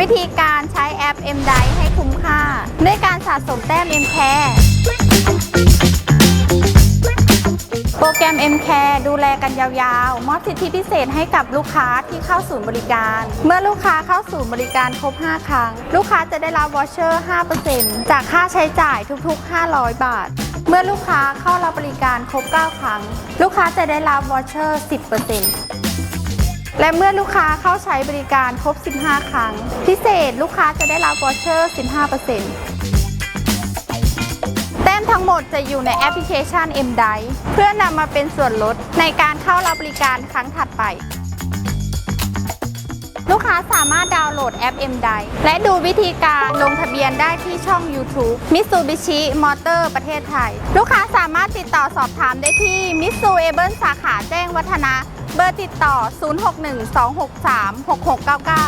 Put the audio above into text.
วิธีการใช้แอป M d i ให้คุ้มค่า ด้วยการสะสมแต้ม M Care โปรแกรม M Care ดูแลกันยาวๆ มอบสิทธิพิเศษให้กับลูกค้าที่เข้าศูนย์บริการ เมื่อลูกค้าเข้าศูนย์บริการครบ 5 ครั้ง ลูกค้าจะได้รับวอเชอร์ 5%จากค่าใช้จ่ายทุกๆ 500 บาท เมื่อลูกค้าเข้ารับบริการครบ 9 ครั้ง ลูกค้าจะได้รับวอเชอร์ 10% และเมื่อลูกค้าเข้าใช้บริการครบ 15 ครั้ง พิเศษลูกค้าจะได้รับวอเชอร์ 15%แต้มทั้งหมดจะอยู่ในแอปพลิเคชัน M d i เพื่อนำมาเป็นส่วนลดในการเข้ารับบริการครั้งถัดไป ลูกค้าสามารถดาวน์โหลดแอป M d i และดูวิธีการลงทะเบียนได้ที่ช่อง YouTube Mitsubishi Motor ประเทศไทย ลูกค้าสามารถติดต่อสอบถามได้ที่ Mitsu a b l e สาขาแจ้งวัฒนะ เบอร์ติดต่อ 061 263 6699 ค่ะ